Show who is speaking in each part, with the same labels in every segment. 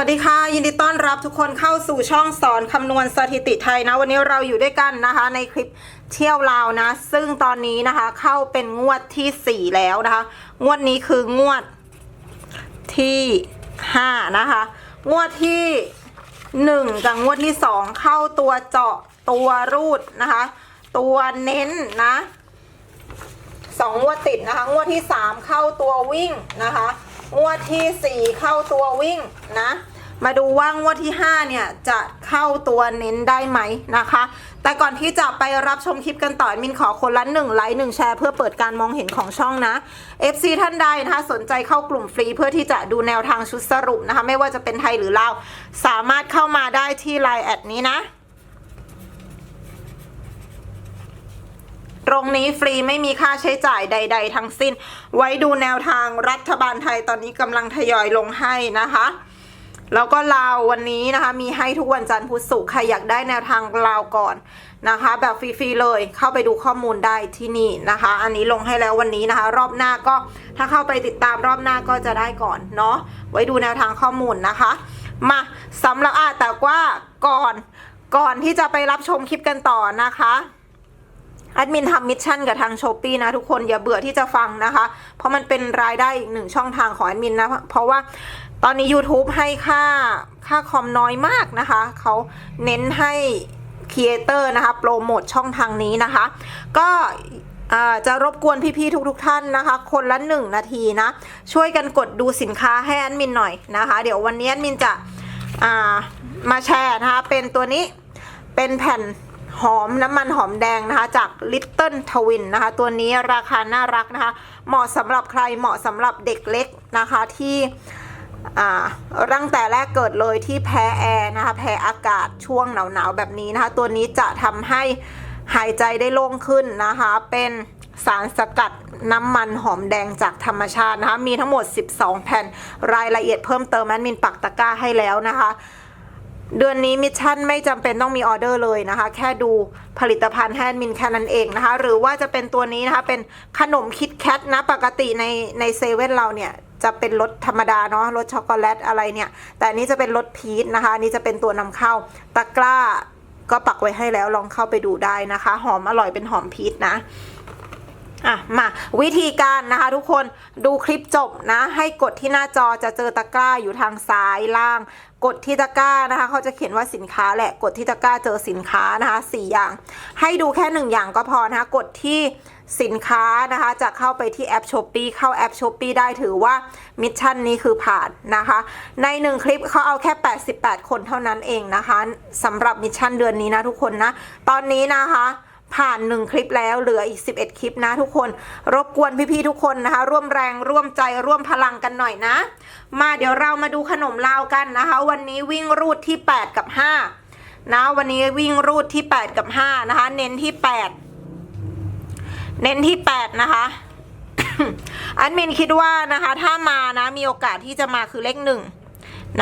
Speaker 1: วัสดีค่ะ ยินดีต้อนรับทุกคนเข้าสู่ช่องสอนคำนวณสถิติไทยนะ วันนี้เราอยู่ด้วยกันนะคะ ในคลิปเที่ยวลาวนะ ซึ่งตอนนี้นะคะ เข้าเป็นงวดทีสี่4 แล้วนะคะ งวดนี้คืองวดที่ 5 นะคะ งวดที่ 1 กับงวดที่ 2 เข้าตัวเจาะตัวรูดนะคะ ตัวเน้นนะสองงวดติดนะคะ งวดที่ 3 เข้าตัววิ่งนะคะงวดทีสี่4 เข้าตัววิ่งนะ มาดูว่างวดที่ 5 เนี่ย จะเข้าตัวเน้นได้ไหมนะคะ แต่ก่อนที่จะไปรับชมคลิปกันต่อมินขอคนละ1ไลค์1แชร์เพื่อเปิดการมองเห็นของช่องนะ FC ท่านใดนะคะสนใจเข้ากลุ่มฟรีเพื่อที่จะดูแนวทางชุดสรุปนะคะ ไม่ว่าจะเป็นไทยหรือลาวสามารถเข้ามาได้ที่ไลน์แอดนี้นะตรงนี้ฟรีไม่มีค่าใช้จ่ายใด ๆ ทั้งสิ้น ไว้ดูแนวทางรัฐบาลไทยตอนนี้กำลังทยอยลงให้นะคะ แล้วก็ลาววันนี้นะคะมีให้ทุกวันจันทร์พุธศุกร์ใครอยากได้แนวทางลาวก่อนนะคะ แบบฟรีๆเลยเข้าไปดูข้อมูลได้ที่นี่นะคะ อันนี้ลงให้แล้ววันนี้นะคะ รอบหน้าก็ถ้าเข้าไปติดตามรอบหน้าก็จะได้ก่อนเนาะไว้ดูแนวทางข้อมูลนะคะ มาสำหรับอะแต่ว่าก่อนก่อนที่จะไปรับชมคลิปกันต่อนะคะแอดมินทำมิชชั่นกับทางช้อปปีนะทุกคนอย่าเบื่อที่จะฟังนะคะ เพราะมันเป็นรายได้อีกหนึ่งช่องทางของแอดมินนะเพราะว่า ตอนนี้ YouTube ให้ค่าค่าคอมน้อยมากนะคะ เขาเน้นให้ครีเอเตอร์นะคะ โปรโมทช่องทางนี้นะคะ ก็จะรบกวนพี่ๆทุกๆท่านนะคะ คนละหนึ่งนาทีนะ ช่วยกันกดดูสินค้าให้แอดมินหน่อยนะคะ เดี๋ยววันนี้แอดมินจะามาแชร์นะคะ เป็นตัวนี้เป็นแผ่นหอมน้ำมันหอมแดงนะคะ จาก Little Twin นะคะ ตัวนี้ราคาน่ารักนะคะ เหมาะสำหรับใครเหมาะสำหรับเด็กเล็กนะคะที่ ตั้งแต่แรกเกิดเลยที่แพ้แอร์นะคะ แพ้อากาศช่วงหนาวๆแบบนี้นะคะ ตัวนี้จะทำให้หายใจได้โล่งขึ้นนะคะ เป็นสารสกัดน้ำมันหอมแดงจากธรรมชาตินะคะ มีทั้งหมด 12 แผ่นรายละเอียดเพิ่มเติมแอดมินปักตะกร้าให้แล้วนะคะ เดือนนี้มิชชั่นไม่จำเป็นต้องมีออเดอร์เลยนะคะ แค่ดูผลิตภัณฑ์แฮนด์มินแค่นั้นเองนะคะ หรือว่าจะเป็นตัวนี้นะคะ เป็นขนมคิดแคทนะ ปกติในในเซเว่นเราเนี่ย จะเป็นรสธรรมดาเนาะรสช็อกโกแลตอะไรเนี่ย แต่อันนี้จะเป็นรสพีชนะคะอันนี้จะเป็นตัวนำเข้าตะกร้าก็ปักไว้ให้แล้วลองเข้าไปดูได้นะคะ หอมอร่อยเป็นหอมพีชนะอะมาวิธีการนะคะทุกคนดูคลิปจบนะ ให้กดที่หน้าจอจะเจอตะกร้าอยู่ทางซ้ายล่าง กดที่ตะกร้านะคะ เขาจะเขียนว่าสินค้าแหละกดที่ตะกร้าเจอสินค้านะคะสี่อย่าง ให้ดูแค่หนึ่งอย่างก็พอนะคะกดที่ สินค้านะคะจะเข้าไปที่แอป s h อ p e e เข้าแอป s h อ p e e ได้ถือว่ามิชชั่นนี้คือผ่านนะคะ ในหนึ่งคลิปเขาเอาแค่ 88 คนเท่านั้นเองนะคะสำหรับมิชชั่นเดือนนี้นะทุกคนนะ ตอนนี้นะคะผ่านหนึ่งคลิปแล้วเหลืออีก 11 คลิปนะทุกคน รบกวนพี่ๆทุกคนนะคะ ร่วมแรงร่วมใจร่วมพลังกันหน่อยนะ มาเดี๋ยวเรามาดูขนมลาวกันนะคะ วันนี้วิ่งรูดที่ 8 กับ 5 นะ วันนี้วิ่งรูดที่ 8 กับ 5 นะคะ เน้นที่ 8 เน้นที่ 8 นะคะอันมินคิดว่านะคะ ถ้ามานะมีโอกาสที่จะมาคือเลขหนึ่ง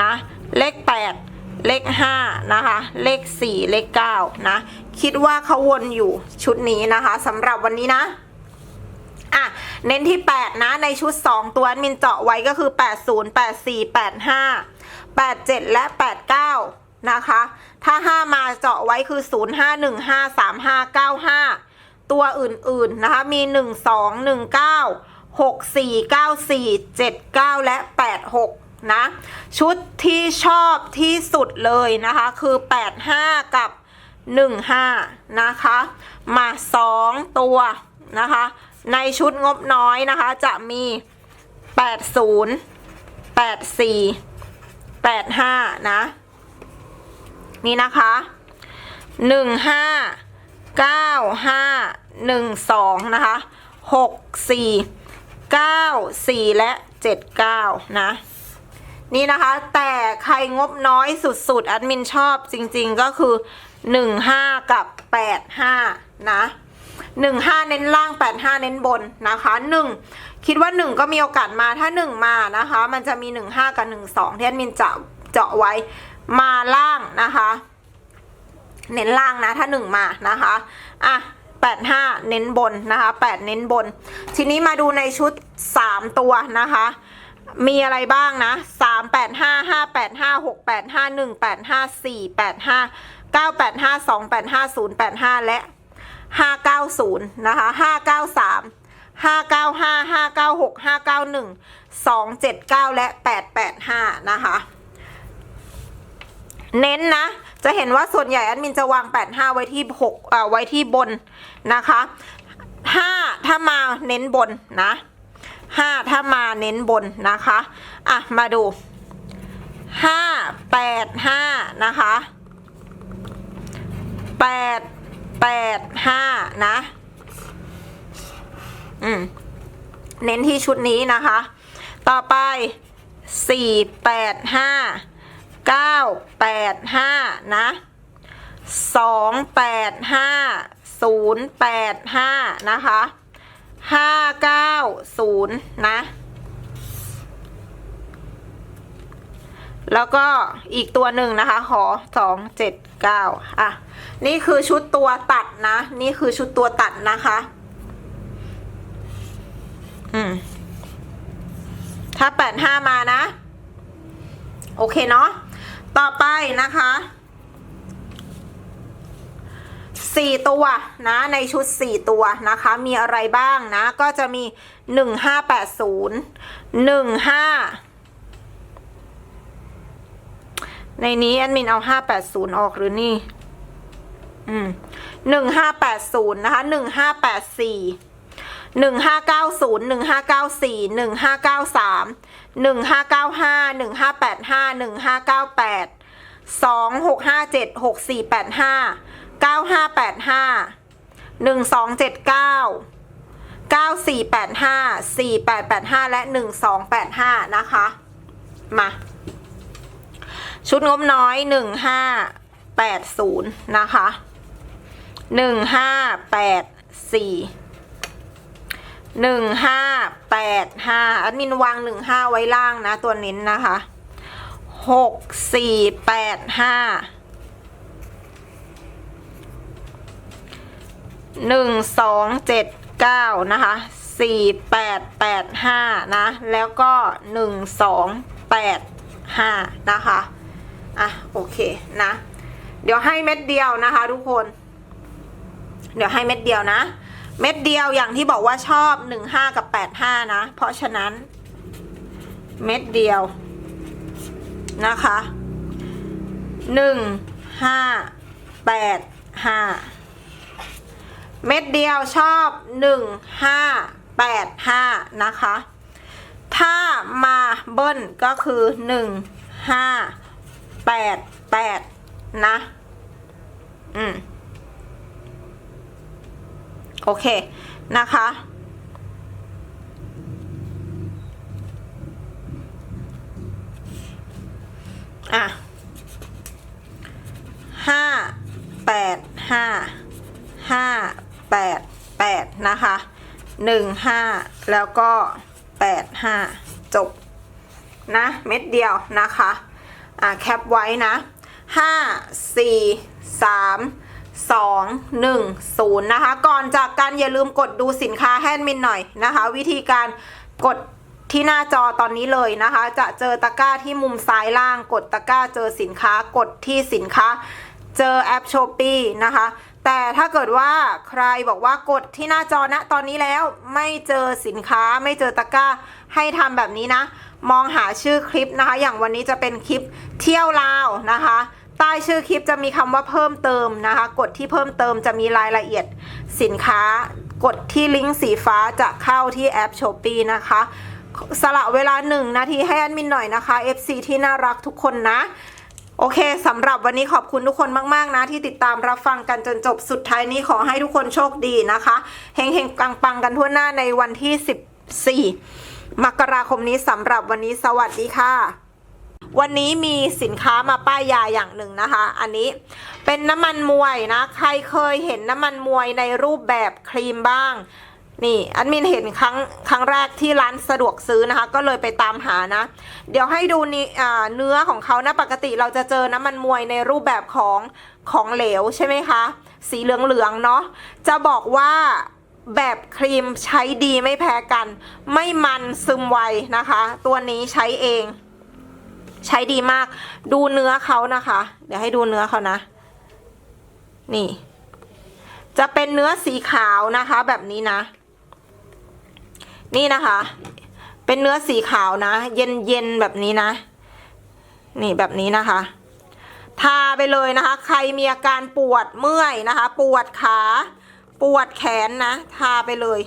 Speaker 1: นะเลข 8 เลข 5 นะคะ เลข 4 เลข 9 นะ คิดว่าเขาวนอยู่ชุดนี้นะคะสำหรับวันนี้นะอะเน้นที่ 8 นะในชุด 2 ตัวแอดมินเจาะไว้ก็คือ 80 84 85 87 และ 89 นะคะ ถ้า 5 มาเจาะไว้คือ 0 5 1 5 3 5 9 5 ตัวอื่นๆนะคะมี 1 2 1 9 6 4 9 4 7 9 และ 86 นะ ชุดที่ชอบที่สุดเลยนะคะ คือ 85 กับ 15 นะคะ มา 2 ตัวนะคะ ในชุดงบน้อยนะคะ จะมี 80 84 85 นะ นี่นะคะ 15 95 12นะคะ64 94และ79นะนี่นะคะแต่ใครงบน้อยสุดๆแอดมินชอบจริงๆก็คือ 15 กับ 85 นะ15 เน้นล่าง 85 เน้นบนนะคะ1คิดว่า 1 ก็มีโอกาสมาถ้า 1 มานะคะ มันจะมี 15 กับ 12ที่แอดมินจะเจาะไว้มาล่างนะคะ เน้นล่างนะถ้า 1 มานะคะอะ85 เน้นบนนะคะ 8 เน้นบน ทีนี้มาดูในชุด 3 ตัวนะคะ มีอะไรบ้างนะสามแปดห้าห้าแปดห้าหกแปดห้าหนึ่งแปดห้าสี่แปดห้าเก้าแปดห้าสองแปดห้าศูนย์แปดห้าและห้าเก้าศูนย์นะคะห้าเก้าสามห้าเก้าห้าห้าเก้าหกห้าเก้าหนึ่งสองเจ็ดเก้าและแปดแปดห้านะคะ เน้นนะ จะเห็นว่าส่วนใหญ่แอดมินจะวาง 85 ไว้ที่6เอ่อไว้ที่บนนะคะ 5 ถ้ามาเน้นบนนะ 5 ถ้ามาเน้นบนนะคะ อะ มาดู 5 8 5 นะคะ 8 8 5 นะ อืม เน้นที่ชุดนี้นะคะ ต่อไป 4 8 5 เก้าแปดห้านะสองแปดห้าศูนย์แปดห้านะคะห้าเก้าศูนย์นะ แล้วก็อีกตัวหนึ่งนะคะ ขอสองเจ็ดเก้าอะ นี่คือชุดตัวตัดนะ นี่คือชุดตัวตัดนะคะ อืม ถ้าแปดห้ามานะ โอเคเนาะ ต่อไปนะคะสี่ตัวนะในชุดสี่ตัวนะคะ มีอะไรบ้างนะ ก็จะมีหนึ่งห้าแปดศูนย์หนึ่งห้าในนี้แอดมินเอาห้าแปดศูนย์ออกหรือนี่ อืมหนึ่งห้าแปดศูนย์นะคะหนึ่งห้าแปดสี่หนึ่งห้าเก้าศูนย์หนึ่งห้าเก้าสี่หนึ่งห้าเก้าสาม หนึ่งห้าเก้าห้าหนึ่งห้าแปดห้าหนึ่งห้าเก้าแปดสองหกห้าเจ็ดหกสี่แปดห้าเก้าห้าแปดห้าหนึ่งสองเจ็ดเก้าเก้าสี่แปดห้าสี่แปดแปดห้าและหนึ่งสองแปดห้านะคะ มา ชุดงบน้อยหนึ่งห้าแปดศูนย์นะคะ หนึ่งห้าแปดห้าแอดมินวางหนึ่งห้าไว้ล่างนะ ตัวเน้นนะคะหกสี่แปดห้าหนึ่งสองเจ็ดเก้านะคะสี่แปดแปดห้านะ แล้วก็หนึ่งสองแปดห้านะคะ อะ โอเคนะ เดี๋ยวให้เม็ดเดียวนะคะทุกคน เดี๋ยวให้เม็ดเดียวนะ เม็ดเดียวอย่างที่บอกว่าชอบหนึ่งห้ากับแปดห้านะ เพราะฉะนั้น เม็ดเดียว นะคะหนึ่งห้าแปดห้าเม็ดเดียวชอบหนึ่งห้าแปดห้านะคะ ถ้ามาเบิ้ลก็คือหนึ่งห้าแปดแปดนะ อืม โอเคนะคะอะห้าแปดห้าห้าแปดแปดนะคะหนึ่งห้าแล้วก็แปดห้าจบนะเม็ดเดียวนะคะอะแคปไว้นะห้าสี่สาม สองหนึ่งศูนย์นะคะ ก่อนจากกันอย่าลืมกดดูสินค้าแฮนด์มินหน่อยนะคะ วิธีการกดที่หน้าจอตอนนี้เลยนะคะ จะเจอตะกร้าที่มุมซ้ายล่าง กดตะกร้าเจอสินค้ากดที่สินค้า เจอแอปช้อปปีนะคะ แต่ถ้าเกิดว่าใครบอกว่ากดที่หน้าจอนะตอนนี้แล้วไม่เจอสินค้าไม่เจอตะกร้าให้ทำแบบนี้นะ มองหาชื่อคลิปนะคะ อย่างวันนี้จะเป็นคลิปเที่ยวลาวนะคะ ใต้ชื่อคลิปจะมีคำว่าเพิ่มเติมนะคะ กดที่เพิ่มเติมจะมีรายละเอียดสินค้า กดที่ลิงก์สีฟ้าจะเข้าที่แอปช้อปปีนะคะสละเวลาหนึ่งนาทีให้แอดมินหน่อยนะคะ FC ที่น่ารักทุกคนนะ โอเคสำหรับวันนี้ขอบคุณทุกคนมาก ๆ นะ ที่ติดตามรับฟังกันจนจบสุดท้ายนี้ขอให้ทุกคนโชคดีนะคะเฮงเฮงปังปังๆกันทั่วหน้าในวันที่ 14 มกราคมนี้สำหรับวันนี้สวัสดีค่ะ วันนี้มีสินค้ามาป้ายยาอย่างหนึ่งนะคะ อันนี้เป็นน้ำมันมวยนะ ใครเคยเห็นน้ำมันมวยในรูปแบบครีมบ้าง นี่อันมินเห็นครั้งครั้งแรกที่ร้านสะดวกซื้อนะคะ ก็เลยไปตามหานะ เดี๋ยวให้ดูนี่เนื้อของเขานะ ปกติเราจะเจอน้ำมันมวยในรูปแบบของของเหลวใช่ไหมคะ สีเหลืองๆเนาะ จะบอกว่าแบบครีมใช้ดีไม่แพ้กัน ไม่มันซึมไวนะคะ ตัวนี้ใช้เอง ใช้ดีมาก ดูเนื้อเขานะคะ เดี๋ยวให้ดูเนื้อเขานะ นี่ จะเป็นเนื้อสีขาวนะคะ แบบนี้นะ นี่นะคะ เป็นเนื้อสีขาวนะ เย็นเย็นๆแบบนี้นะ นี่แบบนี้นะคะ ทาไปเลยนะคะ ใครมีอาการปวดเมื่อยนะคะ ปวดขาปวดแขนนะ ทาไปเลย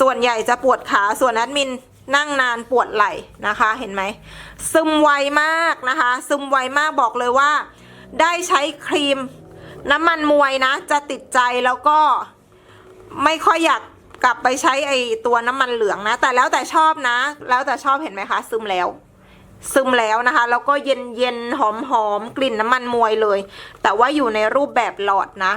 Speaker 1: ส่วนใหญ่จะปวดขาส่วนแอดมิน นั่งนานปวดไหล่นะคะเห็นไหมซึมไวมากนะคะ ซึมไวมากบอกเลยว่า ได้ใช้ครีมน้ำมันมวยนะ จะติดใจแล้วก็ไม่ค่อยอยากกลับไปใช้ไอตัวน้ำมันเหลืองนะ แต่แล้วแต่ชอบนะ แล้วแต่ชอบเห็นไหมคะ ซึมแล้ว ซึมแล้วนะคะ แล้วก็เย็นเย็นหอมหอมกลิ่นน้ำมันมวยเลย แต่ว่าอยู่ในรูปแบบหลอดนะ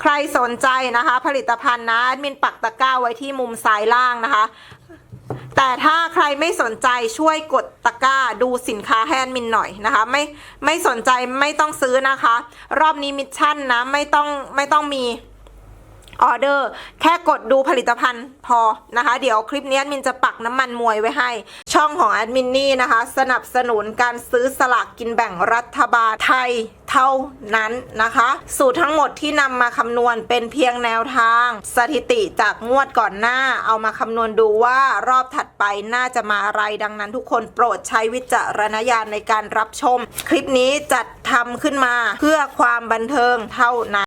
Speaker 1: ใครสนใจนะคะ ผลิตภัณฑ์นะแอดมินปักตะกร้าไว้ที่มุมซ้ายล่างนะคะ แต่ถ้าใครไม่สนใจช่วยกดตะกร้าดูสินค้าให้แอดมินหน่อยนะคะ ไม่ไม่สนใจไม่ต้องซื้อนะคะ รอบนี้มิชชั่นนะไม่ต้องไม่ต้องมีออเดอร์แค่กดดูผลิตภัณฑ์พอนะคะ เดี๋ยวคลิปนี้แอดมินจะปักน้ำมันมวยไว้ให้ ช่องของแอดมินนี่นะคะ สนับสนุนการซื้อสลากกินแบ่งรัฐบาลไทย เท่านั้นนะคะ สูตรทั้งหมดที่นำมาคำนวณเป็นเพียงแนวทาง สถิติจากงวดก่อนหน้า เอามาคำนวณดูว่ารอบถัดไปน่าจะมาอะไรดังนั้นทุกคนโปรดใช้วิจารณญาณในการรับชม คลิปนี้จัดทำขึ้นมาเพื่อความบันเทิงเท่านั้น